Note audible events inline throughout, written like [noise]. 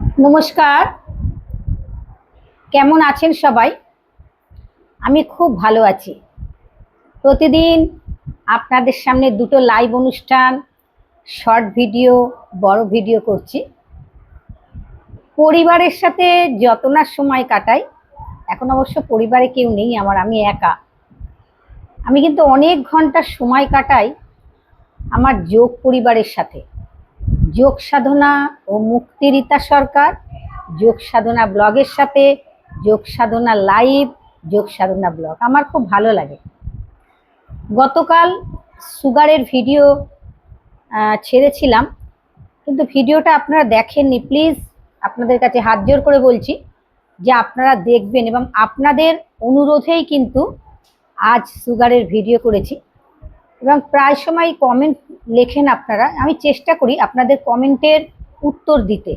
নমস্কার। কেমন আছেন সবাই? আমি খুব ভালো আছি। প্রতিদিন আপনাদের সামনে দুটো লাইভ অনুষ্ঠান শর্ট ভিডিও বড় ভিডিও করছি। পরিবারের সাথে যত না সময় কাটাই, এখন অবশ্য পরিবারে কেউ নেই, আমার আমি একা। আমি কিন্তু অনেক ঘণ্টা সময় কাটাই আমার যোগ পরিবারের সাথে। যোগ সাধনা ও মুক্তিরিতা সরকার যোগ সাধনা ব্লগের সাথে যোগ সাধনা লাইভ যোগ সাধনা ব্লগ। আমার খুব ভালো লাগে। গতকাল সুগারের ভিডিও ছেড়েছিলাম, কিন্তু ভিডিওটা আপনারা দেখেননি। প্লিজ আপনাদের কাছে হাত জোর করে বলছি যে আপনারা দেখবেন এবং আপনাদের অনুরোধেই কিন্তু আজ সুগারের ভিডিও করেছি। এবং প্রায় সময় কমেন্ট লেখেন আপনারা। আমি চেষ্টা করি আপনাদের কমেন্টের উত্তর দিতে।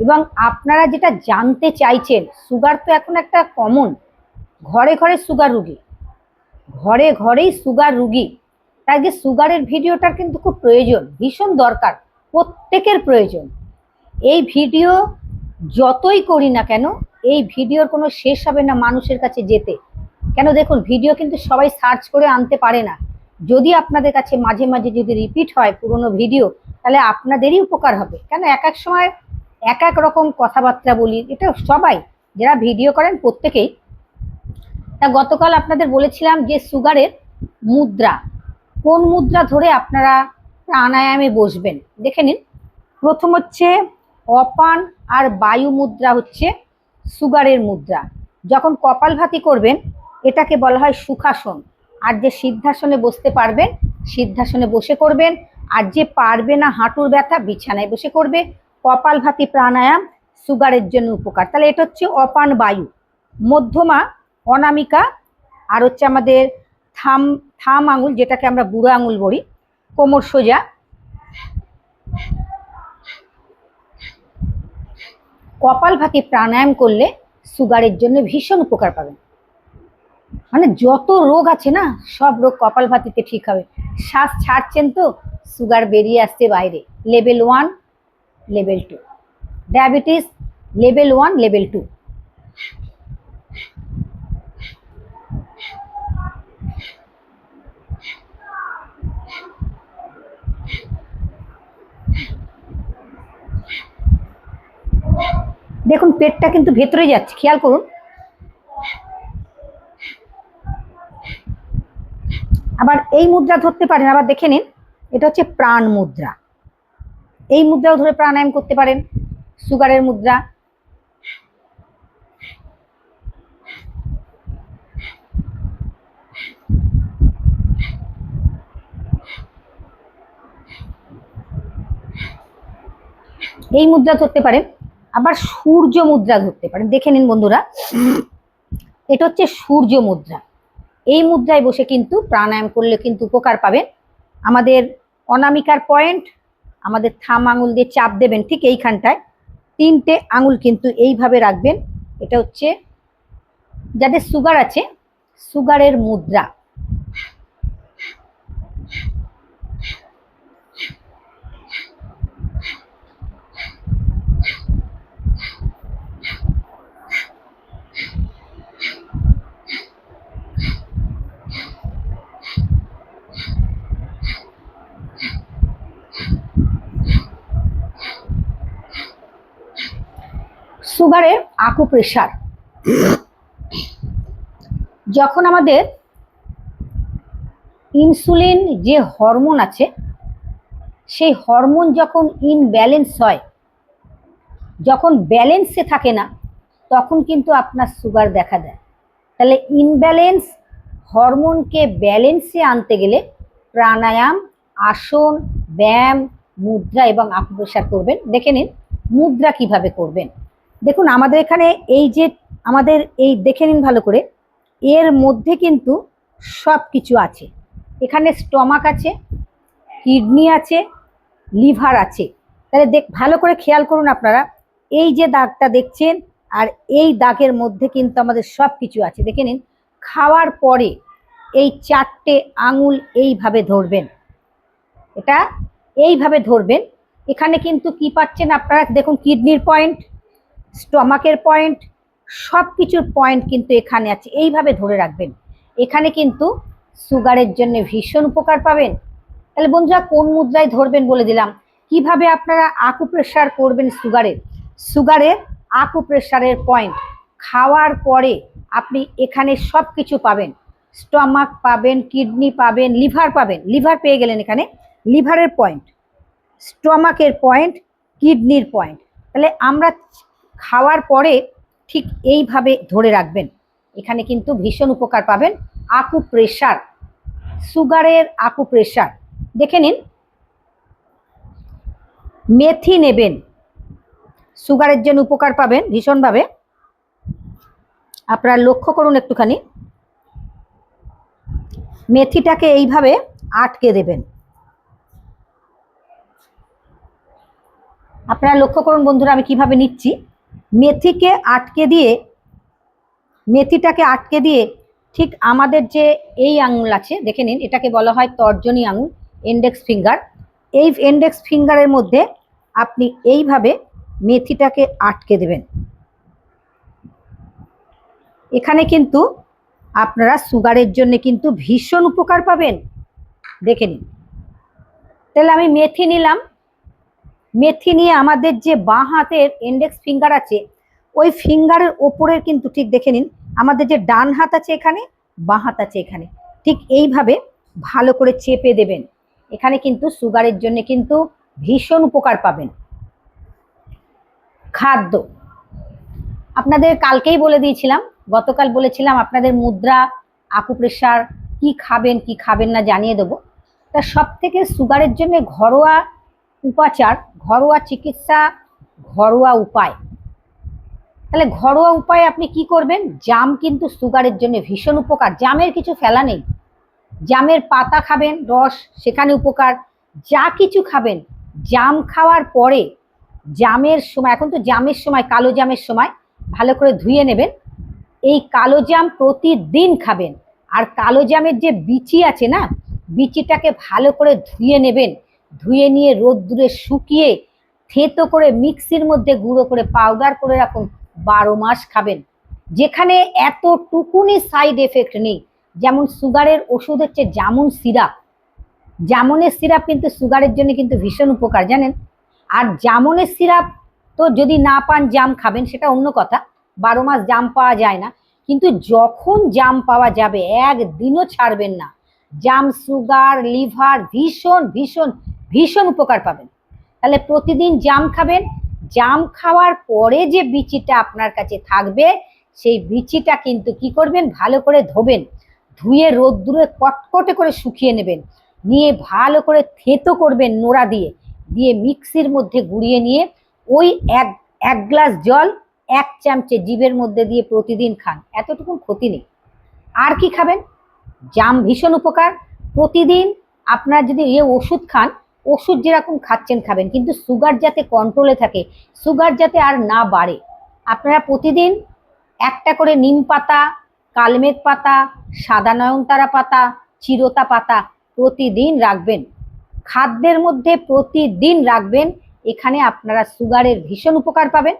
এবং আপনারা যেটা জানতে চাইছেন সুগার তো এখন একটা কমন ঘরে ঘরে সুগার রুগী। ঘরে ঘরেই সুগার রুগী। তাই যে সুগারের ভিডিওটার কিন্তু খুব প্রয়োজন, ভীষণ দরকার, প্রত্যেকের প্রয়োজন। এই ভিডিও যতই করি না কেন, এই ভিডিওর কোনো শেষ হবে না মানুষের কাছে যেতে। কেন দেখুন, ভিডিও কিন্তু সবাই সার্চ করে আনতে পারে না। যদি আপনাদের কাছে মাঝে মাঝে যদি রিপিট হয় পুরনো ভিডিও তাহলে আপনাদেরই উপকার হবে। কেন? এক এক সময় এক এক রকম কথাবার্তা বলি, এটা সবাই যারা ভিডিও করেন প্রত্যেকেই। তা গতকাল আপনাদের বলেছিলাম যে সুগারের মুদ্রা, কোন মুদ্রা ধরে আপনারা প্রাণায়ামে বসবেন? দেখে নিন। প্রথম হচ্ছে অপান আর বায়ু মুদ্রা হচ্ছে সুগারের মুদ্রা। যখন কপালভাতি করবেন, এটাকে বলা হয় সুখাসন। আর যে সিদ্ধাসনে বসতে পারবেন, সিদ্ধাসনে বসে করবেন। আর যে পারবে না হাঁটুর ব্যথা, বিছানায় বসে করবে। কপালভাতি প্রাণায়াম সুগারের জন্য উপকার। তাহলে এটা হচ্ছে অপান বায়ু। মধ্যমা, অনামিকা, আর হচ্ছে আমাদের থাম থাম আঙুল, যেটাকে আমরা বুড়ো আঙুল বলি, কোমর সোজা। কপালভাতি প্রাণায়াম করলে সুগারের জন্য ভীষণ উপকার পাবেন। মানে যত রোগ আছে না, সব রোগ কপালভাতিতে ঠিক হবে। শ্বাস ছাড়ছেন তো সুগার বেরিয়ে আসছে বাইরে। Level one level two diabetes level one level two দেখুন, পেটটা কিন্তু ভেতরে যাচ্ছে। খেয়াল করুন আবার এই মুদ্রা ধরতে পারেন, আবার দেখে নিন, এটা হচ্ছে প্রাণ মুদ্রা। এই মুদ্রাও ধরে প্রাণায়াম করতে পারেন, সুগারের মুদ্রা। এই মুদ্রা ধরতে পারেন, আবার সূর্য মুদ্রা ধরতে পারেন। দেখে নিন বন্ধুরা, এটা হচ্ছে সূর্য মুদ্রা। এই মুদ্রায় বসে কিন্তু প্রাণায়াম করলে কিন্তু উপকার পাবেন। আমাদের অনামিকার পয়েন্ট, আমাদের থাম আঙুল দিয়ে চাপ দেবেন ঠিক এইখানটায়। তিনটে আঙুল কিন্তু এইভাবে রাখবেন। এটা হচ্ছে, যাদের সুগার আছে সুগারের মুদ্রা। সুগারের আকু প্রেশার যখন আমাদের ইনসুলিন যে হরমোন আছে, সেই হরমোন যখন ইনব্যালেন্স হয়, যখন ব্যালেন্সে থাকে না, তখন কিন্তু আপনার সুগার দেখা দেয়। তাহলে ইনব্যালেন্স হরমোনকে ব্যালেন্সে আনতে গেলে প্রাণায়াম, আসন, ব্যায়াম, মুদ্রা এবং আকুপ্রেশার করবেন। দেখে নিন মুদ্রা কীভাবে করবেন। দেখুন, আমাদের এখানে এই যে আমাদের এই দেখে নিন ভালো করে, এর মধ্যে কিন্তু সব কিছু আছে। এখানে স্টমাক আছে, কিডনি আছে, লিভার আছে। তাহলে দেখ, ভালো করে খেয়াল করুন আপনারা, এই যে দাগটা দেখছেন আর এই দাগের মধ্যে কিন্তু আমাদের সব কিছু আছে। দেখে নিন, খাওয়ার পরে এই চারটে আঙুল এইভাবে ধরবেন। এটা এইভাবে ধরবেন। এখানে কিন্তু কি পাচ্ছেন আপনারা? দেখুন, কিডনির পয়েন্ট স্টমাকের পয়েন্ট সব কিছুর পয়েন্ট কিন্তু এখানে আছে। এইভাবে ধরে রাখবেন। এখানে কিন্তু সুগারের জন্য ভীষণ উপকার পাবেন। তাহলে বন্ধুরা, কোন মুদ্রায় ধরবেন বলে দিলাম। কীভাবে আপনারা আকু প্রেশার করবেন সুগারের? সুগারের আকু প্রেশারের পয়েন্ট। খাওয়ার পরে আপনি এখানে সব কিছু পাবেন। স্টমাক পাবেন, কিডনি পাবেন, লিভার পাবেন। লিভার পেয়ে গেলেন এখানে। লিভারের পয়েন্ট, স্টমাকের পয়েন্ট, কিডনির পয়েন্ট। তাহলে আমরা খাওয়ার পরে ঠিক এইভাবে ধরে রাখবেন। এখানে কিন্তু ভীষণ উপকার পাবেন। আকু প্রেশার সুগারের আকু প্রেশার দেখে নিন। মেথি নেবেন। সুগারের জন্য উপকার পাবেন ভীষণভাবে। আপনারা লক্ষ্য করুন একটুখানি। মেথিটাকে এইভাবে আটকে দেবেন। আপনারা লক্ষ্য করুন বন্ধুরা, আমি কীভাবে নিচ্ছি। মেথিকে আটকে দিয়ে, মেথিটাকে আটকে দিয়ে ঠিক আমাদের যে এই আঙুল আছে, দেখে নিন, এটাকে বলা হয় তর্জনী আঙুল ইন্ডেক্স ফিঙ্গার এই ইন্ডেক্স ফিঙ্গারের মধ্যে আপনি এইভাবে মেথিটাকে আটকে দেবেন। এখানে কিন্তু আপনারা সুগারের জন্য কিন্তু ভীষণ উপকার পাবেন। দেখে নিন। তাহলে আমি মেথি নিলাম। মেথি নিয়ে আমাদের যে বাঁ হাতের ইন্ডেক্স ফিঙ্গার আছে, ওই ফিঙ্গারের ওপরের কিন্তু ঠিক দেখে নিন, আমাদের যে ডান হাত আছে এখানে, বাঁ হাত আছে এখানে। ঠিক এইভাবে ভালো করে চেপে দেবেন। এখানে কিন্তু সুগারের জন্য কিন্তু ভীষণ উপকার পাবেন। খাদ্য। আপনাদের কালকেই বলে দিয়েছিলাম, গতকাল বলেছিলাম আপনাদের মুদ্রা আকুপ্রেশার কি খাবেন কি খাবেন না জানিয়ে দেবো। তা সব থেকে সুগারের জন্য ঘরোয়া উপাচার, ঘরোয়া চিকিৎসা, ঘরোয়া উপায়। তাহলে ঘরোয়া উপায়ে আপনি কি করবেন? জাম কিন্তু সুগারের জন্য ভীষণ উপকার। জামের কিছু ফেলা নেই। জামের পাতা খাবেন, রস সেখানে উপকার। যা কিছু খাবেন, জাম খাওয়ার পরে জামের সময়, এখন তো জামের সময়, কালো জামের সময়, ভালো করে ধুয়ে নেবেন। এই কালো জাম প্রতিদিন খাবেন। আর কালো জামের যে বিচি আছে না, বিচিটাকে ভালো করে ধুয়ে নেবেন। ধুয়ে নিয়ে রোদ্দুরে শুকিয়ে থেতো করে মিক্সির মধ্যে গুঁড়ো করে পাউডার করে রাখুন, বারো মাস খাবেন। যেখানে এতটুকুনি সাইড এফেক্ট নেই, যেমন সুগারের ওষুধ হচ্ছে জামুন সিরাপ। জামুনের সিরাপ কিন্তু সুগারের জন্য কিন্তু ভীষণ উপকার, জানেন? আর জামুনের সিরাপ তো যদি না পান, জাম খাবেন, সেটা অন্য কথা। বারো মাস জাম পাওয়া যায় না। কিন্তু যখন জাম পাওয়া যাবে, একদিনও ছাড়বেন না। জাম, সুগার, লিভার ভীষণ ভীষণ ভীষণ উপকার পাবেন। তাহলে প্রতিদিন জাম খাবেন। জাম খাওয়ার পরে যে বিচিটা আপনার কাছে থাকবে, সেই বিচিটা কিন্তু কি করবেন? ভালো করে ধোবেন। ধুয়ে রোদ্দুরে কটকটে করে শুকিয়ে নেবেন। নিয়ে ভালো করে থেতো করবেন নোড়া দিয়ে। দিয়ে মিক্সির মধ্যে গুঁড়িয়ে নিয়ে ওই এক এক গ্লাস জল এক চামচে জিভের মধ্যে দিয়ে প্রতিদিন খান। এতটুকু ক্ষতি নেই। আর কি খাবেন? জাম ভীষণ উপকার। প্রতিদিন আপনার যদি এ ওষুধ খান ওষুধ যেরকম খাচ্ছেন, খাবেন, কিন্তু সুগার যাতে কন্ট্রোলে থাকে, সুগার যাতে আর না বাড়ে, আপনারা প্রতিদিন একটা করে নিম পাতা, কালমেঘ পাতা, সাদা নয়নতারা পাতা, চিরতা পাতা প্রতিদিন রাখবেন। খাদ্যের মধ্যে প্রতিদিন রাখবেন, এখানে আপনারা সুগারের ভীষণ উপকার পাবেন।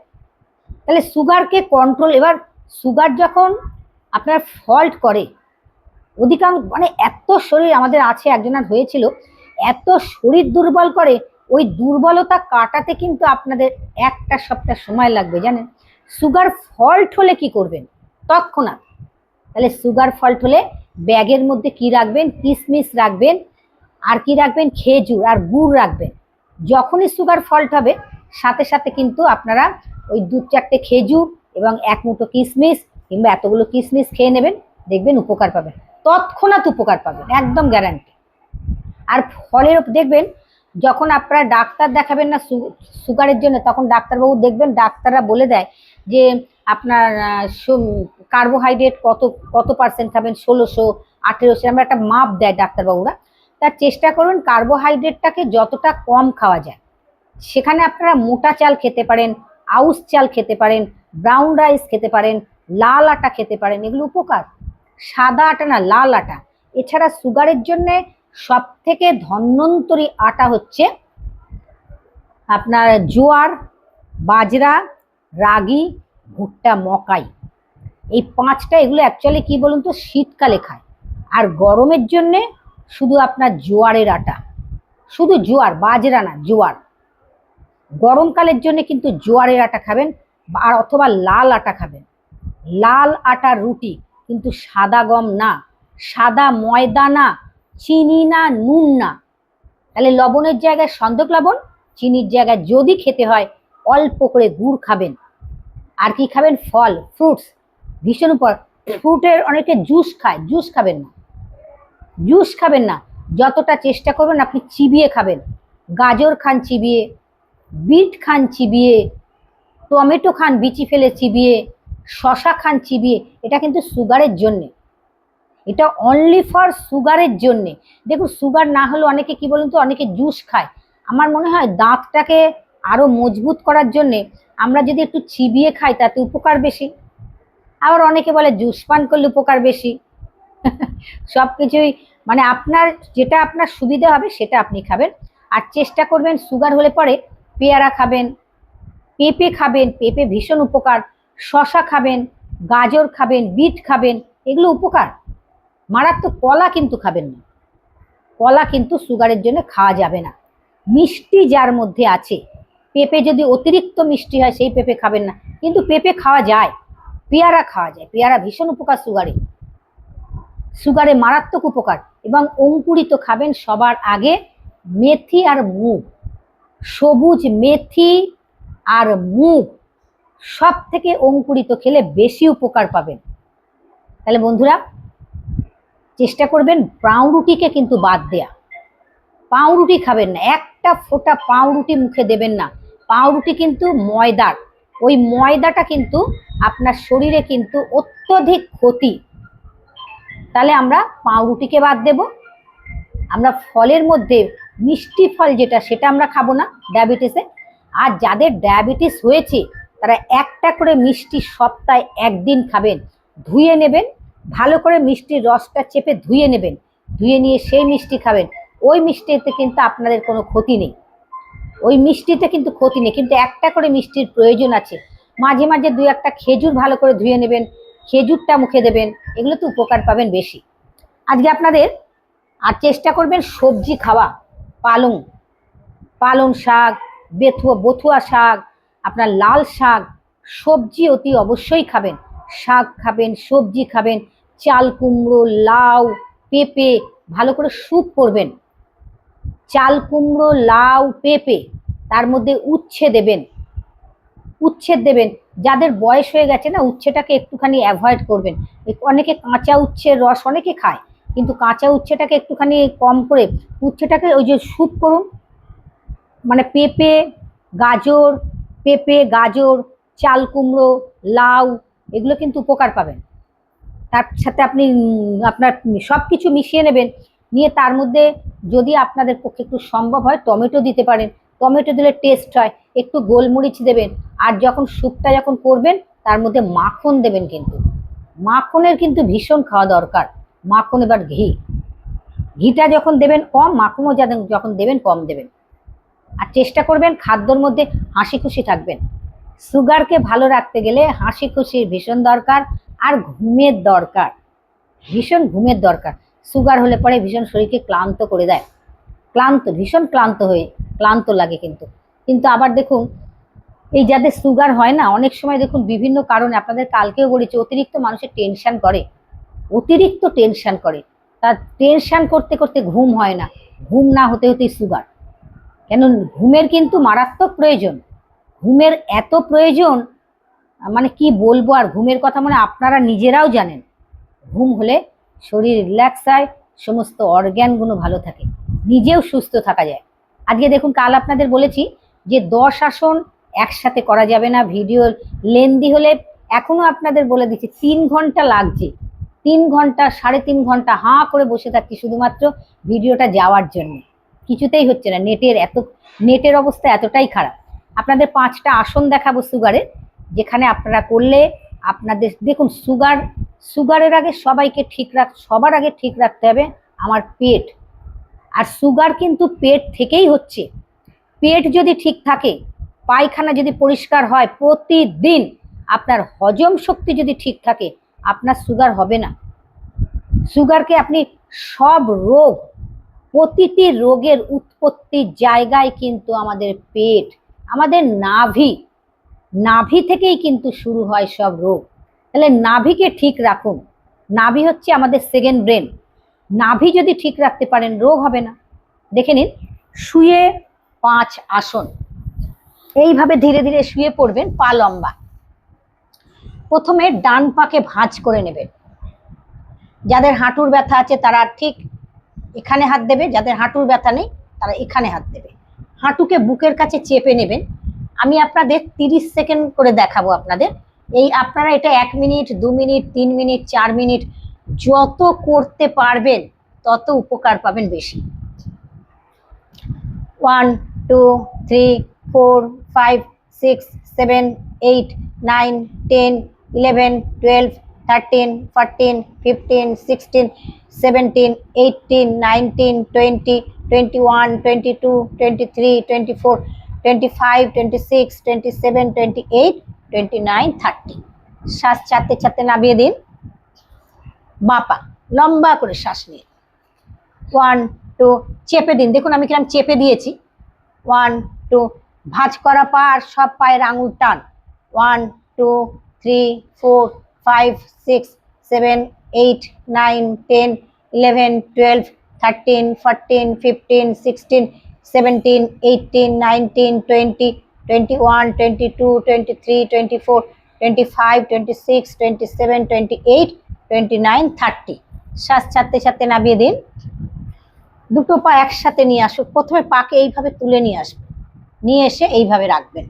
তাহলে সুগারকে কন্ট্রোল এবার সুগার যখন আপনার ফল্ট করে, অধিকাংশ মানে এত শরীর আমাদের আছে একজনের হয়েছিল এত শরীর দুর্বল করে, ওই দুর্বলতা কাটাতে কিন্তু আপনাদের একটা সপ্তাহ সময় লাগবে, জানেন? সুগার ফল্ট হলে কি করবেন? তৎক্ষণাৎ। তাহলে সুগার ফল্ট হলে ব্যাগের মধ্যে কি রাখবেন? কিশমিশ রাখবেন, আর কি রাখবেন? খেজুর আর গুড় রাখবেন। যখনই সুগার ফল্ট হবে, সাথে সাথে কিন্তু আপনারা ওই দু চারটে খেজুর এবং এক মুঠো কিশমিশ কিংবা এতগুলো কিশমিশ খেয়ে নেবেন, দেখবেন উপকার পাবেন। তৎক্ষণাৎ উপকার পাবেন, একদম গ্যারান্টি আর ফলের দেখবেন, যখন আপনারা ডাক্তার দেখাবেন না সুগারের জন্য, তখন ডাক্তারবাবু দেখবেন, ডাক্তাররা বলে দেয় যে আপনার কার্বোহাইড্রেট কত কত পার্সেন্ট খাবেন? ষোলোশো, আঠেরোশো আমরা একটা মাপ দেয় ডাক্তারবাবুরা। তার চেষ্টা করুন কার্বোহাইড্রেটটাকে যতটা কম খাওয়া যায়। সেখানে আপনারা মোটা চাল খেতে পারেন আউস চাল খেতে পারেন ব্রাউন রাইস খেতে পারেন, লাল আটা খেতে পারেন, এগুলো উপকার। সাদা আটা না, লাল আটা। এছাড়া সুগারের জন্যে সব থেকে ধন্বন্তরী আটা হচ্ছে আপনার জোয়ার, বাজরা, রাগি, ভুট্টা, মকাই। এই পাঁচটা এগুলো অ্যাকচুয়ালি কি বলুন তো, শীতকালে খায়। আর গরমের জন্যে শুধু আপনার জোয়ারের আটা। শুধু জোয়ার, বাজরা না, জোয়ার। গরমকালের জন্য কিন্তু জোয়ারের আটা খাবেন আর অথবা লাল আটা খাবেন। লাল আটার রুটি কিন্তু সাদা গম না, সাদা ময়দা না চিনি না, নুন না। তাহলে লবণের জায়গায় সন্দক লবণ, চিনির জায়গায় যদি খেতে হয়, অল্প করে গুড় খাবেন। আর কি খাবেন? ফল ফ্রুটস ভীষণ উপর ফ্রুটের অনেকে জুস খায় জুস খাবেন না। জুস খাবেন না। যতটা চেষ্টা করবেন, আপনি চিবিয়ে খাবেন। গাজর খান চিবিয়ে, বিট খান চিবিয়ে, টমেটো খান বিচি ফেলে চিবিয়ে শশা খান চিবিয়ে, এটা কিন্তু সুগারের জন্যে। এটা অনলি ফর সুগারের জন্যে। দেখুন সুগার না হলে অনেকে কি বলুন তো, অনেকে জুস খায়। আমার মনে হয় দাঁতটাকে আরও মজবুত করার জন্যে আমরা যদি একটু চিবিয়ে খাই, তাতে উপকার বেশি। আবার অনেকে বলে জুস পান করলে উপকার বেশি। [laughs] সব কিছুই মানে আপনার, যেটা আপনার সুবিধা হবে, সেটা আপনি খাবেন। আর চেষ্টা করবেন সুগার হলে পরে পেয়ারা খাবেন, পেঁপে খাবেন, পেঁপে ভীষণ উপকার। শশা খাবেন, গাজর খাবেন, বিট খাবেন, এগুলো উপকার। মারাত্মক কলা কিন্তু খাবেন না। কলা কিন্তু সুগারের জন্য খাওয়া যাবে না। মিষ্টি যার মধ্যে আছে, পেঁপে যদি অতিরিক্ত মিষ্টি হয় সেই পেঁপে খাবেন না। কিন্তু পেঁপে খাওয়া যায়, পেয়ারা খাওয়া যায়। পেয়ারা ভীষণ উপকার সুগারে। সুগারে মারাত্মক উপকার এবং অঙ্কুরিত খাবেন সবার আগে মেথি আর মুগ। সবুজ মেথি আর মুগ সব থেকে অঙ্কুরিত খেলে বেশি উপকার পাবেন। তাহলে বন্ধুরা চেষ্টা করবেন পাউরুটিকে কিন্তু বাদ দেয়া। পাউরুটি খাবেন না, একটা ফোঁটা পাউরুটি মুখে দেবেন না। পাউরুটি কিন্তু ময়দার ওই ময়দাটা কিন্তু আপনার শরীরে কিন্তু অত্যধিক ক্ষতি। তাহলে আমরা পাউরুটিকে বাদ দেব। আমরা ফলের মধ্যে মিষ্টি ফল যেটা, সেটা আমরা খাব না ডায়াবেটিসে। আর যাদের ডায়াবেটিস হয়েছে, তারা একটা করে মিষ্টি সপ্তাহে একদিন খাবেন, ধুয়ে নেবেন ভালো করে মিষ্টির রসটা চেপে ধুয়ে নেবেন। ধুয়ে নিয়ে সেই মিষ্টি খাবেন। ওই মিষ্টিতে কিন্তু আপনাদের কোনো ক্ষতি নেই। ওই মিষ্টিতে কিন্তু ক্ষতি নেই। কিন্তু একটা করে মিষ্টির প্রয়োজন আছে। মাঝে মাঝে দুই একটা খেজুর ভালো করে ধুয়ে নেবেন। খেজুরটা মুখে দেবেন। এগুলো তো উপকার পাবেন বেশি। আজকে আপনাদের আর চেষ্টা করবেন সবজি খাওয়া। পালং পালং শাক, বেথুয়া, বথুয়া শাক, আপনার লাল শাক, সবজি অতি অবশ্যই খাবেন। শাক খাবেন, সবজি খাবেন, চাল কুমড়ো, লাউ, পেঁপে, ভালো করে স্যুপ করবেন। চাল কুমড়ো, লাউ, পেঁপে, তার মধ্যে উচ্ছে দেবেন। উচ্ছেদ দেবেন। যাদের বয়স হয়ে গেছে না, উচ্ছেটাকে একটুখানি অ্যাভয়েড করবেন। অনেকে কাঁচা উচ্ছের রস অনেকে খায়, কিন্তু কাঁচা উচ্ছেটাকে একটুখানি কম করে উচ্ছেটাকে ওই যে স্যুপ করুন। মানে পেঁপে, গাজর পেঁপে, গাজর, চাল কুমড়ো, লাউ এগুলো কিন্তু উপকার পাবেন। তার সাথে আপনি আপনার সব কিছু মিশিয়ে নেবেন। নিয়ে তার মধ্যে যদি আপনাদের পক্ষে একটু সম্ভব হয়, টমেটো দিতে পারেন। টমেটো দিলে টেস্ট হয়, একটু গোলমরিচ দেবেন। আর যখন স্যুপটা যখন করবেন, তার মধ্যে মাখন দেবেন কিন্তু। মাখনের কিন্তু ভীষণ খাওয়া দরকার। মাখন এবার ঘি। ঘিটা যখন দেবেন কম, মাখনও যখন দেবেন কম দেবেন। আর চেষ্টা করবেন খাদ্যর মধ্যে হাসি খুশি থাকবেন। সুগারকে ভালো রাখতে গেলে হাসি খুশির ভীষণ দরকার আর ঘুমের দরকার। ভীষণ ঘুমের দরকার। সুগার হলে পরে ভীষণ শরীরকে ক্লান্ত করে দেয়। ক্লান্ত, ভীষণ ক্লান্ত হয়ে, ক্লান্ত লাগে কিন্তু। কিন্তু আবার দেখুন, এই যাদের সুগার হয় না, অনেক সময় দেখুন বিভিন্ন কারণে আপনাদের কালকেও বলেছি, অতিরিক্ত মানুষের টেনশন করে। অতিরিক্ত টেনশন করে। তার টেনশন করতে করতে ঘুম হয় না। ঘুম না হতে হতেই সুগার। কেন ঘুমের কিন্তু মারাত্মক প্রয়োজন। ঘুমের এত প্রয়োজন মানে কি বলব আর ঘুমের কথা মানে আপনারা নিজেরাও জানেন। ঘুম হলে শরীর রিল্যাক্স হয়, সমস্ত অর্গ্যানগুলো ভালো থাকে, নিজেও সুস্থ থাকা যায়। আজকে দেখুন, কাল আপনাদের বলেছি যে দশ আসন একসাথে করা যাবে না ভিডিও লেন্দি হলে এখনও আপনাদের বলে দিচ্ছি, তিন ঘণ্টা লাগছে। তিন ঘণ্টা, সাড়ে তিন ঘণ্টা হাঁ করে বসে থাকছি শুধুমাত্র ভিডিওটা যাওয়ার জন্য। কিছুতেই হচ্ছে না, নেটের এত, নেটের অবস্থা এতটাই খারাপ। আপনাদের পাঁচটা আসন দেখাবো সুগারের যেখানে আপনারা করলে আপনাদের, দেখুন সুগার, সুগারের আগে সবাইকে ঠিক রাখ, সবার আগে ঠিক রাখতে হবে আমার পেট। আর সুগার কিন্তু পেট থেকেই হচ্ছে। পেট যদি ঠিক থাকে, পায়খানা যদি পরিষ্কার হয়, প্রতিদিন আপনার হজম শক্তি যদি ঠিক থাকে, আপনার সুগার হবে না। সুগারকে আপনি সব রোগ, প্রতিটি রোগের উৎপত্তির জায়গায় কিন্তু আমাদের পেট আমাদের নাভি নাভি থেকেই কিন্তু শুরু হয় সব রোগ। তাহলে নাভিকে ঠিক রাখুন। নাভি হচ্ছে আমাদের সেকেন্ড ব্রেন নাভি যদি ঠিক রাখতে পারেন, রোগ হবে না। দেখে নিন, শুয়ে পাঁচ আসন। এইভাবে ধীরে ধীরে শুয়ে পড়বেন, পা লম্বা। প্রথমে ডান পাকে ভাঁজ করে নেবেন। যাদের হাঁটুর ব্যথা আছে, তারা ঠিক এখানে হাত দেবে, যাদের হাঁটুর ব্যথা নেই, তারা এখানে হাত দেবে। হাঁটুকে বুকের কাছে চেপে নেবেন। আমি আপনাদের তিরিশ সেকেন্ড করে দেখাবো আপনাদের। এই আপনারা এটা এক মিনিট, দু মিনিট, তিন মিনিট, চার মিনিট, যত করতে পারবেন, তত উপকার পাবেন বেশি। One, two, three, four, five, six, seven, eight, nine, ten, eleven, twelve thirteen fourteen fifteen sixteen seventeen eighteen nineteen twenty twenty one twenty two twenty three twenty four twenty five twenty six twenty seven twenty eight twenty nine thirty শ্বাস চারতে চারতে নামিয়ে দিন। বাপা, লম্বা করে শ্বাস নিয়ে one two চেপে দিন। দেখুন আমি কিরম চেপে দিয়েছি। ওয়ান টু ভাঁজ করা পা সব পায়ের আঙুল টান। One two three four five six seven eight nine ten eleven twelve thirteen fourteen fifteen sixteen seventeen eighteen nineteen twenty twenty one twenty two twenty three twenty four twenty five twenty six twenty seven twenty eight twenty nine thirty শ্বাস ছাড়তে ছাড়তে নামিয়ে দিন। দুটো পা একসাথে নিয়ে আসুক। প্রথমে পাকে এইভাবে তুলে নিয়ে আসবেন নিয়ে এসে এইভাবে রাখবেন।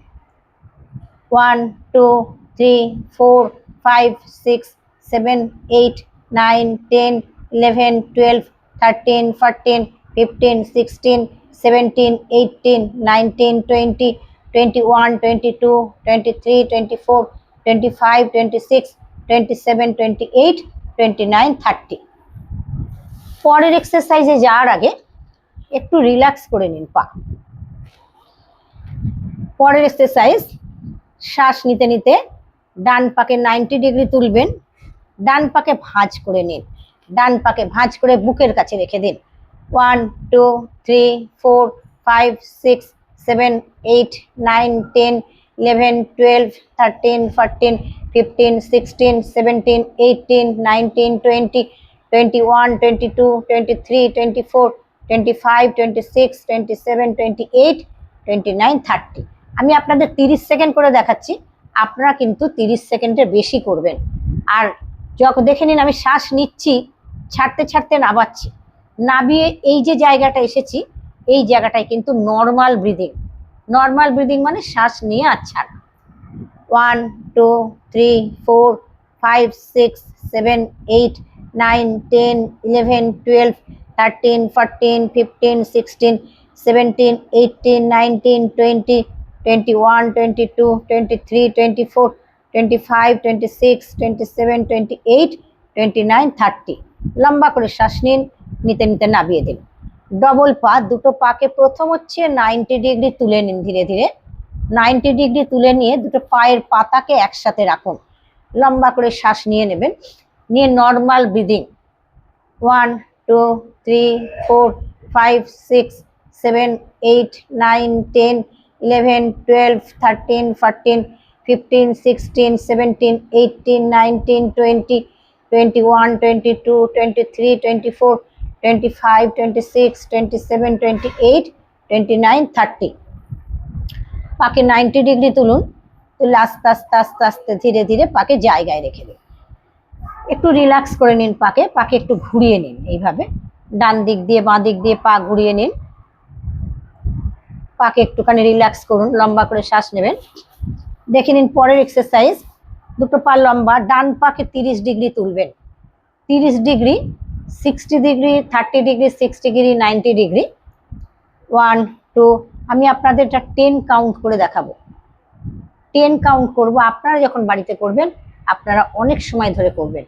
One two three four five six seven eight nine ten eleven twelve thirteen fourteen fifteen sixteen seventeen eighteen nineteen twenty twenty one twenty two twenty three twenty four twenty five twenty six twenty seven twenty eight twenty nine thirty পরের এক্সারসাইজে যাওয়ার আগে একটু relax করে নিন পা। পরের exercise শ্বাস নিতে নিতে ডান পাকে নাইনটি ডিগ্রি তুলবেন, ডান পাকে ভাঁজ করে নিন, ডান পাকে ভাঁজ করে বুকের কাছে রেখে দিন। One, two, three, four, five, six, seven, eight, nine, ten, eleven, twelve, thirteen, fourteen, fifteen, sixteen, seventeen eighteen nineteen, twenty twenty one, twenty two, twenty three, twenty four, twenty five, twenty six, twenty seven, twenty eight, twenty nine, thirty. আমি আপনাদের তিরিশ second করে দেখাচ্ছি। আপনারা কিন্তু তিরিশ সেকেন্ডের বেশি করবেন। আর যখন দেখে নিন, আমি শ্বাস নিচ্ছি, ছাড়তে ছাড়তে নাবাচ্ছি নাবিয়ে এই যে জায়গাটা এসেছি, এই জায়গাটায় কিন্তু নর্মাল ব্রিদিং নর্মাল ব্রিদিং মানে শ্বাস নিয়ে আর ছাড়া। One two three four five six seven eight nine ten eleven twelve thirteen fourteen fifteen sixteen seventeen eighteen nineteen twenty twenty one twenty two twenty three twenty four twenty five twenty six twenty seven twenty eight twenty nine thirty লম্বা করে শ্বাস নিন, নিতে নিতে নামিয়ে দিন। Double পা দুটো পাকে প্রথম হচ্ছে নাইনটি ডিগ্রি তুলে নিন ধীরে ধীরে। নাইনটি ডিগ্রি তুলে নিয়ে দুটো পায়ের পাতাকে একসাথে রাখুন। লম্বা করে শ্বাস নিয়ে নেবেন। নিয়ে normal breathing one two three four five six seven eight nine ten eleven twelve thirteen fourteen fifteen sixteen seventeen eighteen nineteen twenty twenty one twenty two twenty three twenty four twenty five twenty six twenty seven twenty eight twenty nine thirty পাকে ninety degree তুলুন তুলে আস্তে আস্তে আস্তে আস্তে ধীরে ধীরে পাকে জায়গায় রেখে দিন। একটু রিল্যাক্স করে নিন পাকে পাকে একটু ঘুরিয়ে নিন এইভাবে। ডান দিক দিয়ে, বাঁ দিক দিয়ে পা ঘুরিয়ে নিন। পাকে একটুখানি রিল্যাক্স করুন, লম্বা করে শ্বাস নেবেন। দেখে নিন পরের এক্সারসাইজ দুটো পা লম্বা, ডান পাকে তিরিশ ডিগ্রি তুলবেন। তিরিশ degree sixty degree thirty degree sixty degree ninety degree. One two আমি আপনাদের এটা টেন কাউন্ট করে দেখাবো। টেন কাউন্ট করব, আপনারা যখন বাড়িতে করবেন, আপনারা অনেক সময় ধরে করবেন।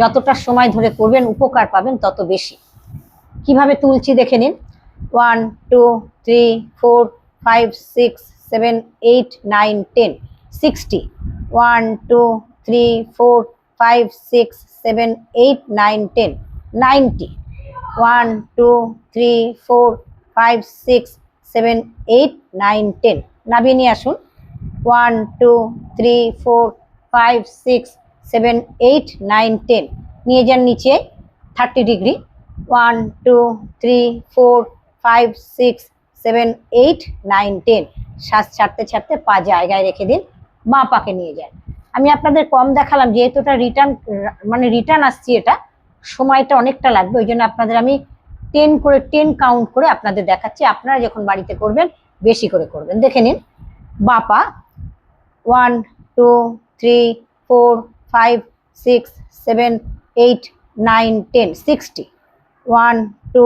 যতটা সময় ধরে করবেন, উপকার পাবেন তত বেশি। কীভাবে তুলছি দেখে নিন। One, two, three, four, five, six, seven, eight, nine, ten, sixty. One, two, three, four, five, six, seven, eight, nine, ten, ninety. One, two, three, four, five, six, seven, eight, nine, ten. নিয়ে আসুন। One, two, three, four, five, six, seven, eight, nine, ten. নিয়ে যান নিচে, thirty degree. One, two, three, four five six seven eight nine ten শ্বাস ছাড়তে ছাড়তে পা জায়গায় রেখে দিন, বাঁ পাকে নিয়ে যান। আমি আপনাদের কম দেখালাম, যেহেতু এটা রিটার্ন মানে রিটার্ন আসছি এটা, সময়টা অনেকটা লাগবে, ওই জন্য আপনাদের আমি টেন করে টেন কাউন্ট করে আপনাদের দেখাচ্ছি। আপনারা যখন বাড়িতে করবেন, বেশি করে করবেন। দেখে নিন, বাঁ পা one two three four five six seven eight nine ten sixty one two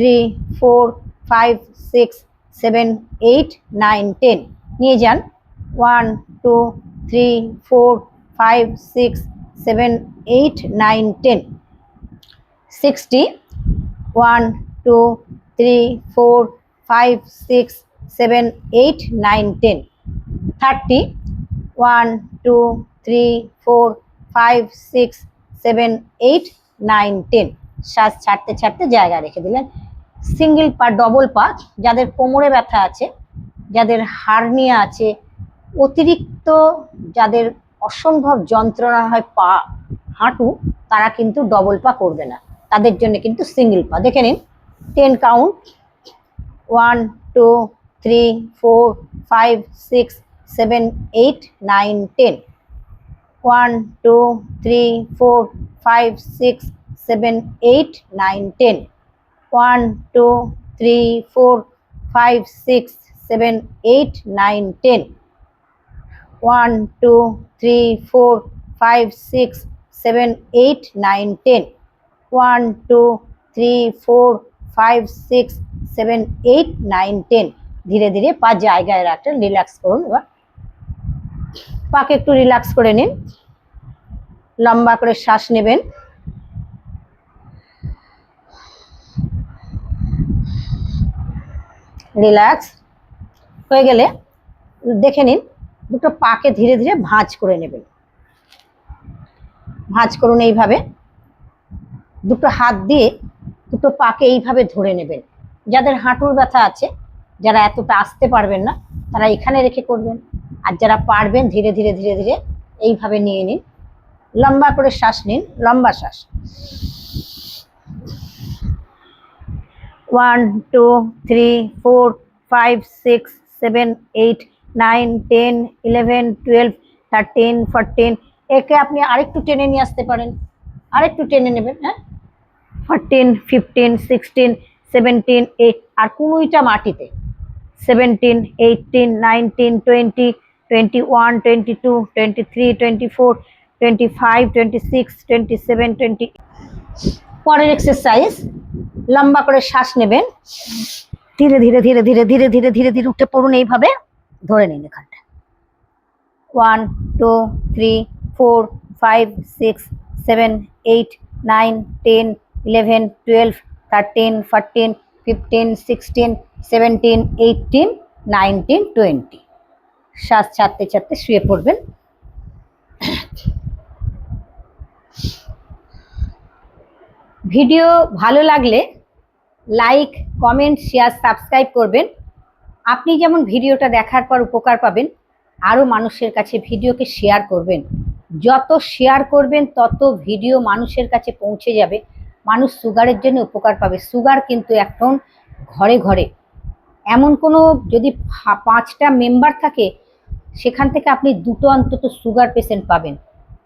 three four five six seven eight nine ten নিয়ে যান। One two three four five six seven eight nine ten sixty one two three four five six seven eight nine ten thirty one two three four five six seven eight nine ten শ্বাস ছাড়তে ছাড়তে জায়গা রেখে দিলেন। Single পা double পা, যাদের কোমরে ব্যথা আছে, যাদের হার্নিয়া আছে, অতিরিক্ত যাদের অসম্ভব যন্ত্রণা হয় পা, হাঁটু, তারা কিন্তু ডবল পা করবে না। তাদের জন্য কিন্তু সিঙ্গেল পা। দেখে নিন ten count one two three four five six seven eight nine ten one two three four five six seven eight nine ten one, two, three, four, five, six, seven, eight, nine, ten. One, two, three, four, five, six, seven, eight, nine, ten. One, two, three, four, five, six, seven, eight, nine, ten. ধীরে ধীরে পা জায়গায় রাখলেন relax করুন এবার। পাকে একটু relax করে নিন। লম্বা করে শ্বাস নেবেন। রিল্যাক্স হয়ে গেলে দেখে নিন, দুটো পাকে ধীরে ধীরে ভাঁজ করে নেবেন। ভাঁজ করুন এইভাবে। দুটো হাত দিয়ে দুটো পাকে এইভাবে ধরে নেবেন। যাদের হাঁটুর ব্যথা আছে, যারা এতটা আসতে পারবেন না, তারা এখানে রেখে করবেন। আর যারা পারবেন, ধীরে ধীরে ধীরে ধীরে এইভাবে নিয়ে নিন। লম্বা করে শ্বাস নিন, লম্বা শ্বাস। One two three four five six seven eight nine ten eleven twelve thirteen fourteen একে আপনি আরেকটু টেনে নিয়ে আসতে পারেন। আরেকটু টেনে নেবেন হ্যাঁ? Fourteen, fifteen, sixteen, seventeen, eight. আর কুড়িটা মাটিতে। Seventeen eighteen nineteen, twenty twenty one, twenty two, twenty three, twenty four, twenty five, twenty six, twenty seven, twenty পরের এক্সারসাইজ লম্বা করে শ্বাস নেবেন। ধীরে ধীরে ধীরে ধীরে ধীরে ধীরে ধীরে ধীরে উঠে পড়ুন এইভাবে। ধরে নিন এখানটা। One two three four five six seven eight nine ten eleven twelve thirteen fourteen fifteen sixteen seventeen eighteen nineteen twenty শ্বাস ছাড়তে ছাড়তে শুয়ে পড়বেন। ভিডিও ভালো লাগলে লাইক, কমেন্ট, শেয়ার, সাবস্ক্রাইব করবেন। আপনি যেমন ভিডিওটা দেখার পর উপকার পাবেন, আরও মানুষের কাছে ভিডিওকে শেয়ার করবেন। যত শেয়ার করবেন, তত ভিডিও মানুষের কাছে পৌঁছে যাবে। মানুষ সুগারের জন্য উপকার পাবে। সুগার কিন্তু এখন ঘরে ঘরে। এমন কোনো যদি পাঁচটা মেম্বার থাকে, সেখান থেকে আপনি দুটো অন্তত সুগার পেশেন্ট পাবেন।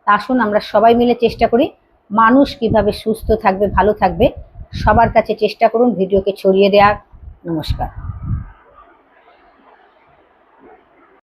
তা আসুন আমরা সবাই মিলে চেষ্টা করি মানুষ কীভাবে সুস্থ থাকবে ভালো থাকবে সবার কাছে চেষ্টা করুন ভিডিওকে ছড়িয়ে দেওয়ার। নমস্কার।